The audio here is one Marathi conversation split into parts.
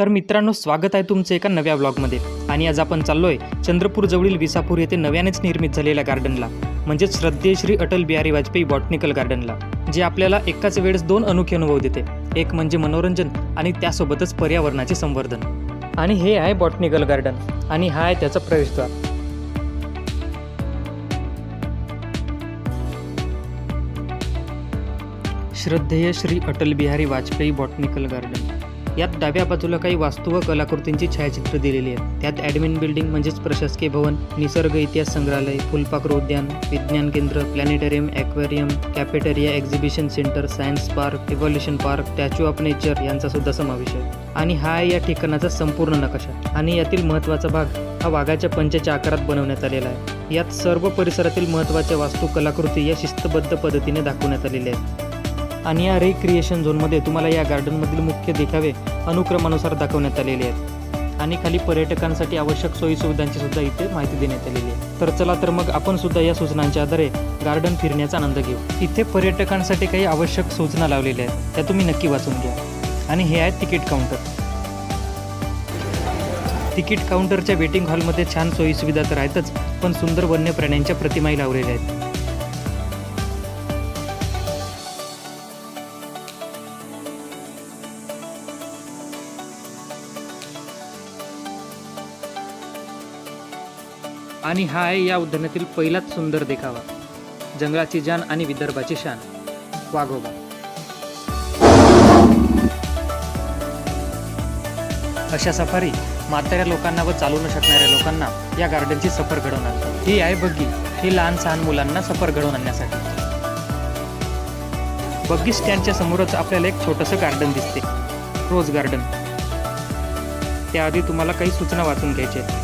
तर मित्रांनो स्वागत आहे तुमचं एका नव्या ब्लॉगमध्ये आणि आज आपण चाललोय चंद्रपूर जवळील विसापूर येथे नव्यानेच निर्मित झालेल्या गार्डनला म्हणजेच श्रद्धेय श्री अटल बिहारी वाजपेयी बॉटनिकल गार्डनला जे आपल्याला एकाच वेळेस दोन अनोखे अनुभव देते. एक म्हणजे मनोरंजन आणि त्यासोबतच पर्यावरणाचे संवर्धन. आणि हे आहे बॉटनिकल गार्डन आणि हा आहे त्याचा प्रवेशद्वार. श्रद्धेय श्री अटल बिहारी वाजपेयी बॉटनिकल गार्डन यात डाव्या बाजूला काही वास्तू व कलाकृतींची छायाचित्र दिलेली आहेत. त्यात ॲडमिन बिल्डिंग म्हणजेच प्रशासकीय भवन निसर्ग इतिहास संग्रहालय फुलपाखरू उद्यान विज्ञान केंद्र planetarium aquarium cafeteria exhibition centre science park evolution park statue of nature यांचा सुद्धा समावेश आहे. आणि हा आहे या ठिकाणाचा संपूर्ण नकाशा आणि यातील महत्त्वाचा भाग हा वाघाच्या पंचाच्या आकारात बनवण्यात आलेला आहे. यात सर्व परिसरातील महत्त्वाच्या वास्तू कलाकृती या शिस्तबद्ध पद्धतीने दाखवण्यात आलेल्या आहेत. आणि या रिक्रिएशन झोनमध्ये तुम्हाला या गार्डनमधील मुख्य देखावे अनुक्रमानुसार दाखवण्यात आलेले आहेत. आणि खाली पर्यटकांसाठी आवश्यक सोयीसुविधांची सुद्धा इथे माहिती देण्यात आलेली आहे. तर चला तर मग आपण सुद्धा या सूचनांच्या आधारे गार्डन फिरण्याचा आनंद घेऊ. इथे पर्यटकांसाठी काही आवश्यक सूचना लावलेल्या आहेत. त्या तुम्ही नक्की वाचून घ्या. आणि हे आहे तिकीट काउंटर तिकीट काउंटरच्या वेटिंग हॉलमध्ये छान सोयीसुविधा तर आहेतच पण सुंदर वन्य प्राण्यांच्या प्रतिमाही लावलेल्या आहेत. आणि हा आहे या उद्यानातील पहिलाच सुंदर देखावा. जंगलाची जान आणि विदर्भाची शान. वाघोबा अशा सफारी म्हाताऱ्या लोकांना व चालू न शकणाऱ्या लोकांना या गार्डनची सफर घडवून आणतात. ही आहे बग्गी. ही लहान सहान मुलांना सफर घडवून आणण्यासाठी. बग्गी स्टँडच्या समोरच आपल्याला एक छोटंसं गार्डन दिसते. रोज गार्डन त्याआधी तुम्हाला काही सूचना वाचून घ्यायच्या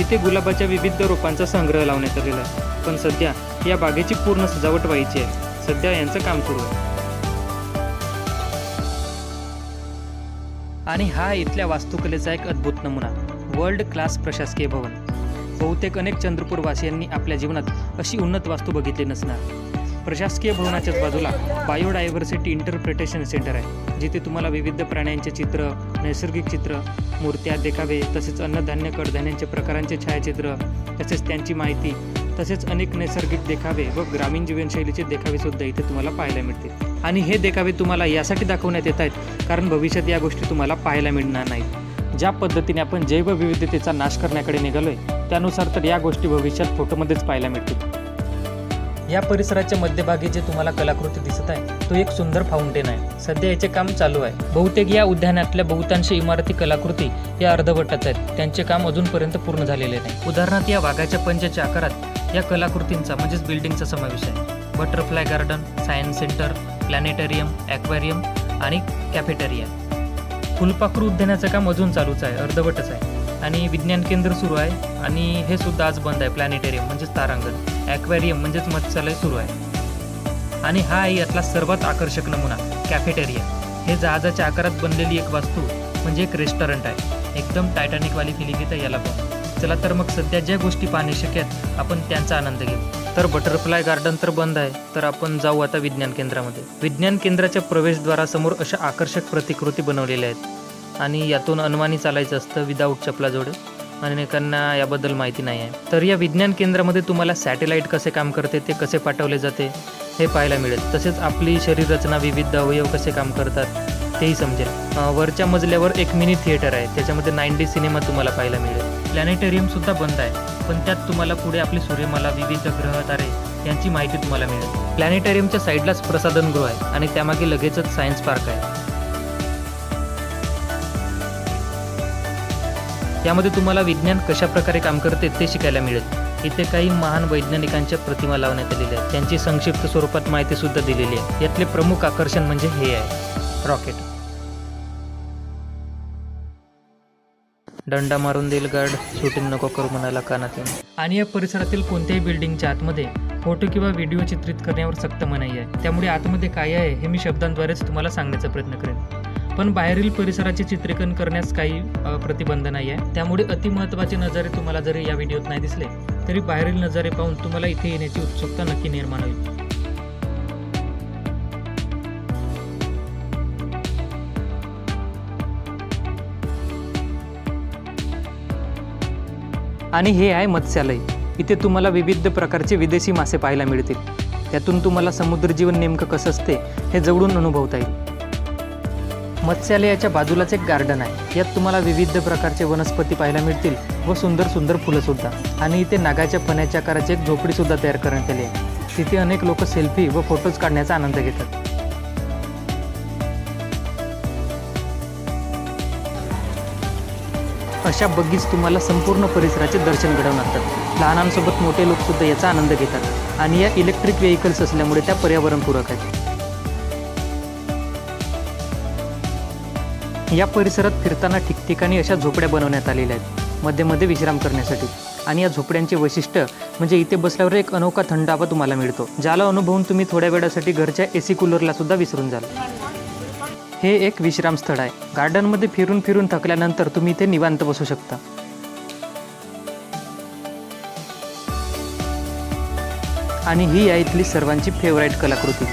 तिथे इथे गुलाबाच्या विविध रोपांचा संग्रह लावण्यात आलेला आहे. पण सध्या या बागेची पूर्ण सजावट व्हायची आहे. सध्या यांचं काम सुरू आहे. आणि हा इथल्या वास्तुकलेचा एक अद्भुत नमुना वर्ल्ड क्लास प्रशासकीय भवन. बहुतेक अनेक चंद्रपूरवासियांनी आपल्या जीवनात अशी उन्नत वास्तू बघितली नसणार. प्रशासकीय भवनाच्याच बाजूला बायोडायव्हर्सिटी इंटरप्रिटेशन सेंटर आहे जिथे तुम्हाला विविध प्राण्यांचे चित्र नैसर्गिक चित्र मूर्त्या देखावे तसेच अन्नधान्य कडधान्यांचे प्रकारांचे छायाचित्र तसेच त्यांची माहिती तसेच अनेक नैसर्गिक देखावे व ग्रामीण जीवनशैलीचे देखावे सुद्धा इथे तुम्हाला पाहायला मिळतील. आणि हे देखावे तुम्हाला यासाठी दाखवण्यात येत आहेत कारण भविष्यात या गोष्टी तुम्हाला पाहायला मिळणार नाहीत. ज्या पद्धतीने आपण जैवविविधतेचा नाश करण्याकडे निघालोय त्यानुसार तर या गोष्टी भविष्यात फोटोमध्येच पाहायला मिळतील. या परिसराच्या मध्यभागी जे तुम्हाला कलाकृती दिसत आहे तो एक सुंदर फाउंटेन आहे. सध्या याचे काम चालू आहे. बहुतेक या उद्यानातल्या बहुतांश इमारती कलाकृती या अर्धवटच आहेत. त्यांचे काम अजूनपर्यंत पूर्ण झालेले नाही. उदाहरणार्थ या वाघाच्या पंचाच्या आकारात या कलाकृतींचा म्हणजेच बिल्डिंगचा समावेश आहे. Butterfly garden science centre planetarium aquarium आणि कॅफेटेरिया फुलपाखरू उद्यानाचं काम अजून चालूच आहे अर्धवटच आहे. आणि विज्ञान केंद्र सुरू आहे आणि हे सुद्धा आज बंद आहे. प्लॅनेटेरियम म्हणजेच तारांगण. ॲक्वेरियम म्हणजेच मत्स्यालय सुरू आहे. आणि हा आहे यातला सर्वात आकर्षक नमुना कॅफेटेरिया हे जहाजाच्या आकारात बनलेली एक वास्तू म्हणजे एक रेस्टॉरंट आहे. एकदम टायटॅनिकवाली फिलिंग येतं याला पण. चला तर मग सध्या ज्या गोष्टी पाहणे शक्य आहेत आपण त्यांचा आनंद घेऊ. तर बटरफ्लाय गार्डन तर बंद आहे तर आपण जाऊ आता विज्ञान केंद्रामध्ये. विज्ञान केंद्राच्या प्रवेशद्वारासमोर अशा आकर्षक प्रतिकृती बनवलेल्या आहेत. आणि यातून अनवाणी चालायचं असतं विदाऊट चपलाजोडे. अनेकांना याबद्दल माहिती नाही आहे. तर या विज्ञान केंद्रामध्ये तुम्हाला सॅटेलाईट कसे काम करते ते कसे पाठवले जाते हे पाहायला मिळेल. तसेच आपली शरीररचना विविध अवयव कसे काम करतात तेही समजेल. वरच्या मजल्यावर एक मिनी थिएटर आहे. त्याच्यामध्ये नाईन डी सिनेमा तुम्हाला पाहायला मिळेल. प्लॅनेटेरियमसुद्धा बंद आहे. पण त्यात तुम्हाला पुढे आपली सूर्यमाला विविध ग्रह तारे यांची माहिती तुम्हाला मिळेल. प्लॅनेटेरियमच्या साईडलाच प्रसाधनगृह आहे. आणि त्यामागे लगेचच सायन्स पार्क आहे. यामध्ये तुम्हाला विज्ञान कशा प्रकारे काम करते ते शिकायला मिळेल. इथे काही महान वैज्ञानिकांच्या प्रतिमा लावण्यात आलेल्या आहेत. त्यांची संक्षिप्त स्वरूपात माहिती सुद्धा दिलेली आहे. यातले प्रमुख आकर्षण म्हणजे हे आहे. रॉकेट दंडा मारून देईल गार्ड. शूटिंग नको करू म्हणाला कानात आणि या परिसरातील कोणत्याही बिल्डिंगच्या आतमध्ये फोटो किंवा व्हिडिओ चित्रित करण्यावर सक्त मनाई आहे. त्यामुळे आतमध्ये काय आहे हे मी शब्दांद्वारेच तुम्हाला सांगण्याचा प्रयत्न करेन. पण बाहेरील परिसराचे चित्रीकरण करण्यास काही प्रतिबंध नाही आहे त्यामुळे अतिमहत्वाचे नजारे तुम्हाला जरी या व्हिडिओत नाही दिसले तरी बाहेरील नजारे पाहून तुम्हाला इथे येण्याची उत्सुकता नक्की निर्माण होईल. आणि हे आहे मत्स्यालय. इथे तुम्हाला विविध प्रकारचे विदेशी मासे पाहायला मिळतील. त्यातून तुम्हाला समुद्र जीवन नेमकं कसं असते हे जवळून अनुभवता येईल. मत्स्यालयाच्या बाजूलाच एक गार्डन आहे. यात तुम्हाला विविध प्रकारचे वनस्पती पाहायला मिळतील व सुंदर सुंदर फुलंसुद्धा आणि इथे नागाच्या फण्याच्या आकाराची एक झोपडीसुद्धा तयार करण्यात आली आहे. तिथे अनेक लोक सेल्फी व फोटोज काढण्याचा आनंद घेतात. अशा बग्गीच तुम्हाला संपूर्ण परिसराचे दर्शन घडवून आणतात. लहानांसोबत मोठे लोकसुद्धा याचा आनंद घेतात. आणि या इलेक्ट्रिक व्हेकल्स असल्यामुळे त्या पर्यावरणपूरक आहेत. या परिसरात फिरताना ठिकठिकाणी अशा झोपड्या बनवण्यात आलेल्या आहेत. मध्ये मध्ये विश्राम करण्यासाठी. आणि या झोपड्यांचे वैशिष्ट्य म्हणजे इथे बसल्यावर एक अनोखा थंडावा तुम्हाला मिळतो ज्याला अनुभवून तुम्ही थोड्या वेळासाठी घरच्या ए सी कूलरला सुद्धा विसरून जाल. हे एक विश्रामस्थळ आहे. गार्डनमध्ये फिरून फिरून थकल्यानंतर तुम्ही इथे निवांत बसू शकता. आणि ही आहे इथली सर्वांची फेवराईट कलाकृती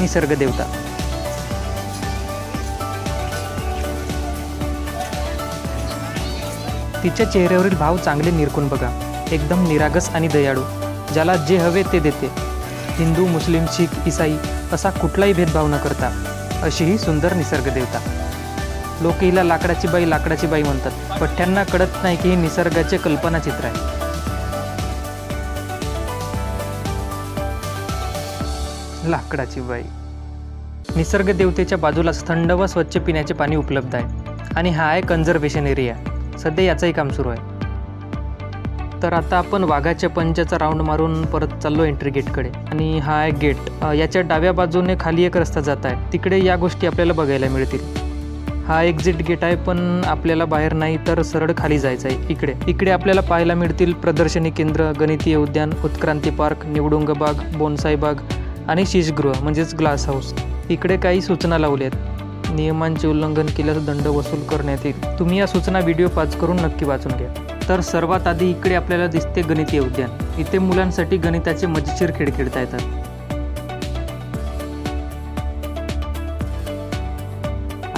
निसर्ग देवता तिच्या चेहऱ्यावरील भाव चांगले निरखून बघा. एकदम निरागस आणि दयाळू. ज्याला जे हवे ते देते. हिंदू मुस्लिम शीख इसाई असा कुठलाही भेदभाव न करता अशी ही सुंदर निसर्ग देवता लोक हिला लाकडाची बाई लाकडाची बाई म्हणतात. पठ्ठ्यांना कळत नाही की हे निसर्गाचे कल्पनाचित्र आहे. लाकडाची बाई. निसर्ग देवतेच्या बाजूलाच थंड व स्वच्छ पिण्याचे पाणी उपलब्ध आहे. आणि हा आहे कन्झर्वेशन एरिया सध्या याचंही काम सुरू आहे. तर आता आपण वाघाच्या पंचाचा राऊंड मारून परत चाललो एंट्री गेटकडे आणि हा आहे गेट याच्या डाव्या बाजूने खाली एक रस्ता जात आहे. तिकडे या गोष्टी आपल्याला बघायला मिळतील. हा एक्झिट गेट आहे पण आपल्याला बाहेर नाही तर सरळ खाली जायचं आहे इकडे. इकडे आपल्याला पाहायला मिळतील प्रदर्शनी केंद्र गणितीय उद्यान उत्क्रांती पार्क निवडुंग बाग बोनसाई बाग आणि शीशगृह म्हणजेच ग्लास हाऊस इकडे काही सूचना लावल्या आहेत नियमांचे उल्लंघन केल्यास दंड वसूल करण्यात येईल. तुम्ही या सूचना व्हिडिओ पाच करून नक्की वाचून घ्या. तर सर्वात आधी इकडे आपल्याला दिसते गणितीय उद्यान. इथे मुलांसाठी गणिताचे मजेशीर खेळ खेळता येतात.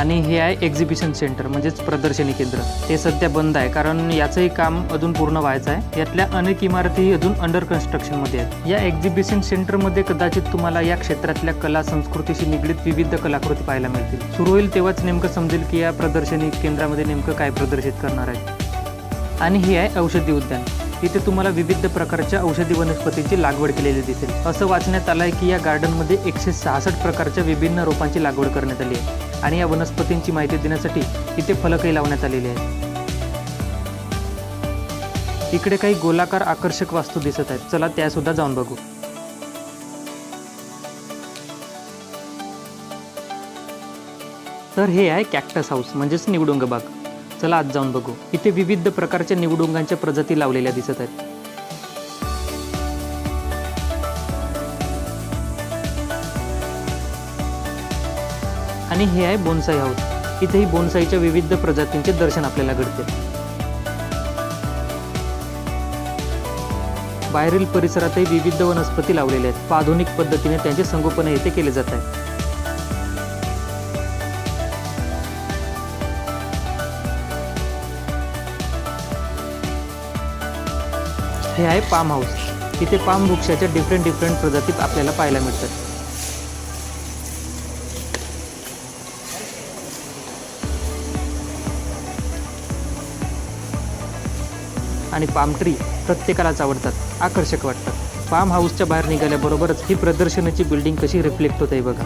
आणि हे आहे एक्झिबिशन सेंटर म्हणजेच प्रदर्शनी केंद्र. ते सध्या बंद आहे कारण याचंही काम अजून पूर्ण व्हायचं आहे. यातल्या अनेक इमारती अजून अंडर कन्स्ट्रक्शनमध्ये आहेत. या एक्झिबिशन सेंटरमध्ये कदाचित तुम्हाला या क्षेत्रातल्या कला संस्कृतीशी निगडीत विविध कलाकृती पाहायला मिळतील. सुरू होईल तेव्हाच नेमकं समजेल की या प्रदर्शनी केंद्रामध्ये नेमकं काय प्रदर्शित करणार आहे आणि हे आहे औषधी उद्यान. इथे तुम्हाला विविध प्रकारच्या औषधी वनस्पतींची लागवड केलेली दिसेल. असं वाचण्यात आलं आहे की या गार्डनमध्ये एकशे सहासष्ट प्रकारच्या विभिन्न रोपांची लागवड करण्यात आली आहे. आणि या वनस्पतींची माहिती देण्यासाठी इथे फलकही लावण्यात आलेले आहेत. इकडे काही गोलाकार आकर्षक वास्तू दिसत आहेत. चला त्यासुद्धा जाऊन बघू. तर हे आहे कॅक्टस हाऊस म्हणजेच निवडुंग बाग. चला आज जाऊन बघू. इथे विविध प्रकारच्या निवडुंगांच्या प्रजाती लावलेल्या दिसत आहेत. आणि हे आहे बोनसाई हाऊस. इथेही बोनसाईच्या विविध प्रजातींचे दर्शन आपल्याला घडते. बाहेरील परिसरातही विविध वनस्पती लावलेल्या आहेत. आधुनिक पद्धतीने त्यांचे संगोपन येथे केले जात आहे. हे आहे पाम हाऊस. इथे पाम वृक्षाच्या डिफरंट डिफरंट प्रजातीत आपल्याला पाहायला मिळतात. आणि पाम ट्री प्रत्येकालाच आवडतात आकर्षक वाटतात. फार्म हाऊसच्या बाहेर निघाल्याबरोबरच ही प्रदर्शनाची बिल्डिंग कशी रिफ्लेक्ट होत आहे बघा.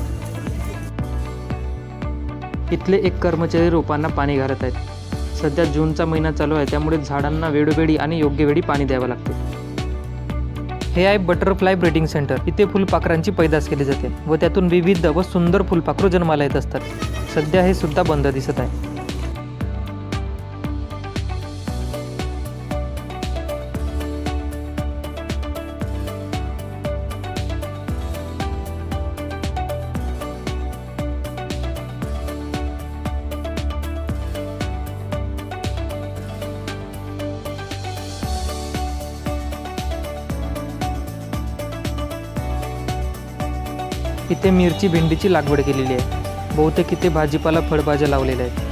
इथले एक कर्मचारी रोपांना पाणी घालत आहेत. सध्या जूनचा महिना चालू आहे त्यामुळे झाडांना वेळोवेळी आणि योग्य वेळी पाणी द्यावं लागते. हे आहे बटरफ्लाय ब्रीडिंग सेंटर. इथे फुलपाखरांची पैदास केली जाते व त्यातून विविध व सुंदर फुलपाखरू जन्माला येत असतात. सध्या हे सुद्धा बंद दिसत आहे. इथे मिरची भेंडीची लागवड केलेली आहे. बहुतेक इथे भाजीपाला फळभाज्या लावलेल्या आहेत.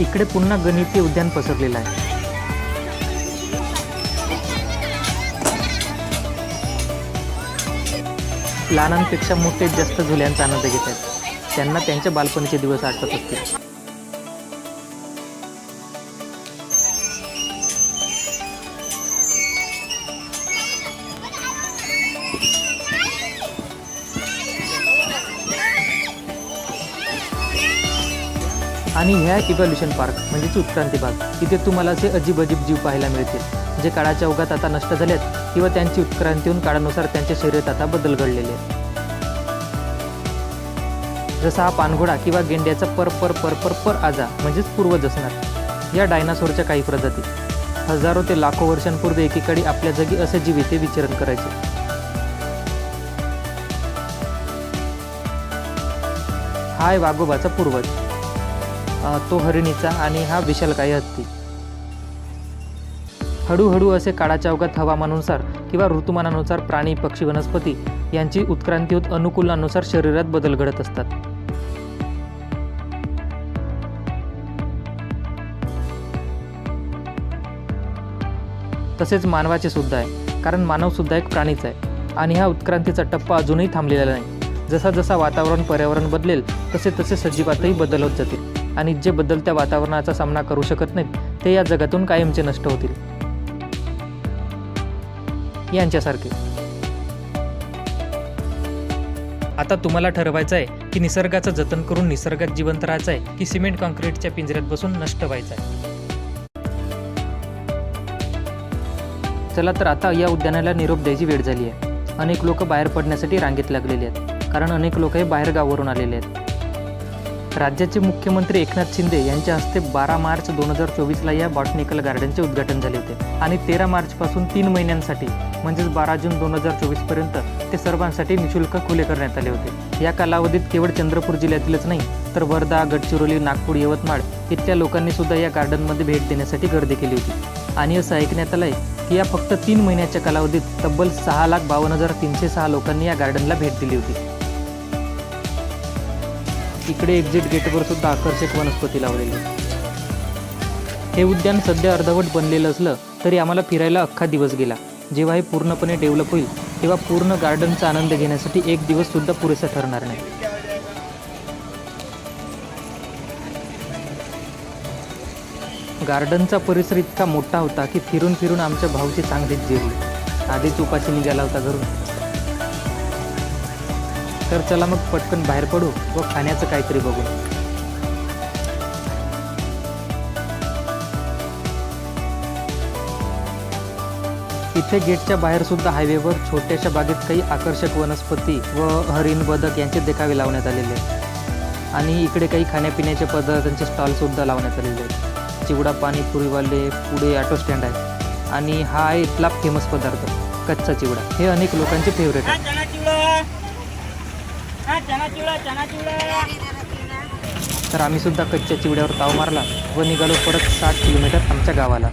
इकडे पुन्हा गणिती उद्यान पसरलेलं आहे. लहानांपेक्षा मोठे जास्त झुल्यांचा आनंद घेत आहेत. त्यांना त्यांच्या बालपणीचे दिवस आठवत असतील. आणि ह्या इव्हॉल्युशन पार्क म्हणजेच उत्क्रांती भाग इथे तुम्हाला असे अजीब अजीब जीव पाहायला मिळतील. जे काळाच्या ओघात आता नष्ट झाले आहेत किंवा त्यांची उत्क्रांती होऊन काळानुसार त्यांच्या शरीरात आता बदल घडलेले आहेत. जसा हा पानघोडा किंवा गेंड्याचा पर पर पर पर पर आजा म्हणजेच पूर्वज असणार या डायनासोरच्या काही प्रजाती. हजारो ते लाखो वर्षांपूर्वी एकीकडे आपल्या जगी असे जीव इथे विचरण करायचे. हाय वाघोबाचा पूर्वज. तो हरिणीचा आणि हा विशालकाय हत्ती. हळूहळू असे काळाच्या अवघात हवामानानुसार किंवा ऋतुमानानुसार प्राणी पक्षी वनस्पती यांची उत्क्रांती होत अनुकूलानुसार शरीरात बदल घडत असतात. तसेच मानवाचे सुद्धा आहे कारण मानव सुद्धा एक प्राणीच आहे आणि हा उत्क्रांतीचा टप्पा अजूनही थांबलेला नाही. जसा जसा वातावरण पर्यावरण बदलेल तसे तसे सजीवातही बदल होत जातील. आणि जे बदलत्या वातावरणाचा सामना करू शकत नाहीत ते या जगातून कायमचे नष्ट होतील. यांच्यासारखे. आता तुम्हाला ठरवायचं आहे की निसर्गाचं जतन करून निसर्गात जिवंत राहायचं आहे की सिमेंट कॉन्क्रीटच्या पिंजऱ्यात बसून नष्ट व्हायचं आहे? चला तर आता या उद्यानाला निरोप द्यायची वेळ झाली आहे. अनेक लोक बाहेर पडण्यासाठी रांगेत लागलेले आहेत. कारण अनेक लोक हे बाहेरगावावरून आलेले आहेत. राज्याचे मुख्यमंत्री एकनाथ शिंदे यांच्या हस्ते बारा मार्च दोन हजार चोवीसला या बॉटनिकल गार्डनचे उद्घाटन झाले होते. आणि तेरा मार्चपासून तीन महिन्यांसाठी म्हणजेच बारा जून दोन हजार चोवीसपर्यंत ते सर्वांसाठी निशुल्क खुले करण्यात आले होते. या कालावधीत केवळ चंद्रपूर जिल्ह्यातीलच नाही तर वर्धा गडचिरोली नागपूर यवतमाळ इथल्या लोकांनी सुद्धा या गार्डनमध्ये भेट देण्यासाठी गर्दी केली होती. आणि असं ऐकण्यात आलं आहे की या फक्त तीन महिन्याच्या कालावधीत तब्बल सहा लाख बावन्न हजार तीनशे सहा लोकांनी या गार्डनला भेट दिली होती. इकडे एक्झिट गेटवर सुद्धा आकर्षक वनस्पती लावलेली. हे उद्यान सध्या अर्धवट बनलेलं असलं तरी आम्हाला फिरायला अख्खा दिवस गेला. जेव्हा हे पूर्णपणे डेव्हलप होईल तेव्हा पूर्ण गार्डनचा आनंद घेण्यासाठी एक दिवस सुद्धा पुरेसा ठरणार नाही. गार्डनचा परिसर इतका मोठा होता की फिरून फिरून आमच्या भाऊची चांगलीच जिरली आधीच उपाशी निघाला होता घरून. तर चला मग पटकन बाहेर पडू व खाण्याचं काहीतरी बघू. इथे गेटच्या बाहेर सुद्धा हायवेवर छोट्याशा बागेत काही आकर्षक वनस्पती व हरिण बदक यांचे देखावे लावण्यात आलेले आहेत. आणि इकडे काही खाण्यापिण्याच्या पदार्थांचे स्टॉल सुद्धा लावण्यात आलेले आहेत. चिवडा पाणीपुरीवाले पुढे ऑटो स्टँड आहे आणि हा आहे इथला फेमस पदार्थ कच्चा चिवडा. हे अनेक लोकांचे फेवरेट आहे चना चिवडा हा चना चिवडा चना चिवडा तर आम्ही सुद्धा कच्च्या चिवड्यावर ताव मारला व निघालो परत साठ किलोमीटर आमच्या गावाला.